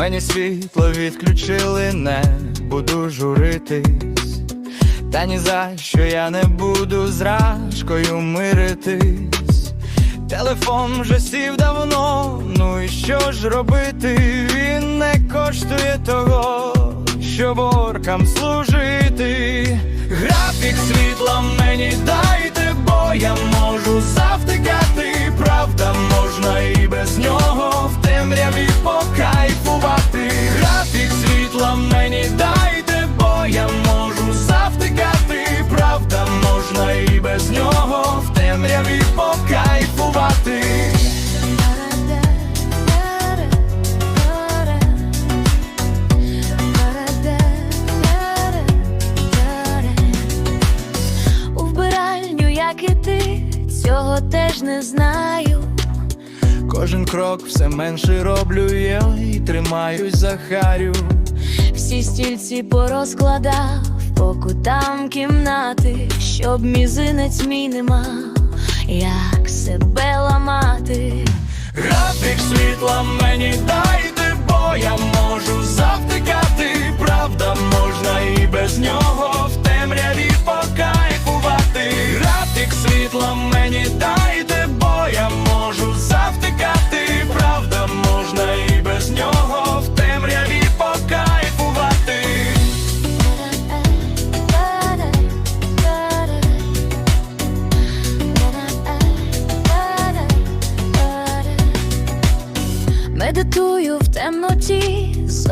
Мені світло відключили, не буду журитись. Та ні за що я не буду з рашкою миритись. Телефон вже сів давно, ну і що ж робити? Він не коштує того, щоб оркам служити. Графік світла мені дайте, покайфувати. У вбиральню, як і ти, цього теж не знаю. Кожен крок все менше роблю я і тримаюсь за харю. Всі стільці порозкладав по кутам кімнати, щоб мізинець мій не мав, як себе ламати. Графік світла мені дайте, бо я можу завтикати. Правда, можна і без нього в темряві покайфувати. Графік світла мені дайте,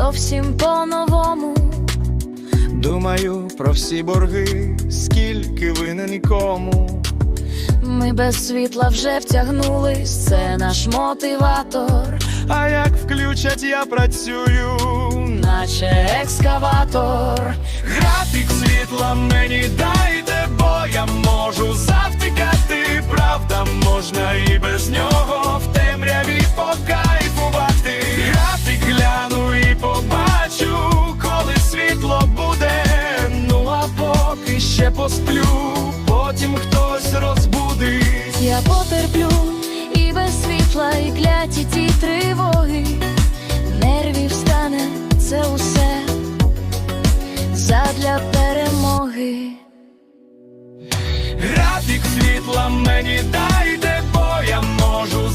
зовсім по-новому. Думаю про всі борги, скільки винен і кому. Ми без світла вже втягнулись, це наш мотиватор, А як включать, я працюю. наче екскаватор. Графік світла мені дайте, бо я можу ще посплю, потім хтось розбудить. Я потерплю і без світла, і кляті ті тривоги. Нервів стане це усе задля перемоги. Графік світла мені дайте, бо я можу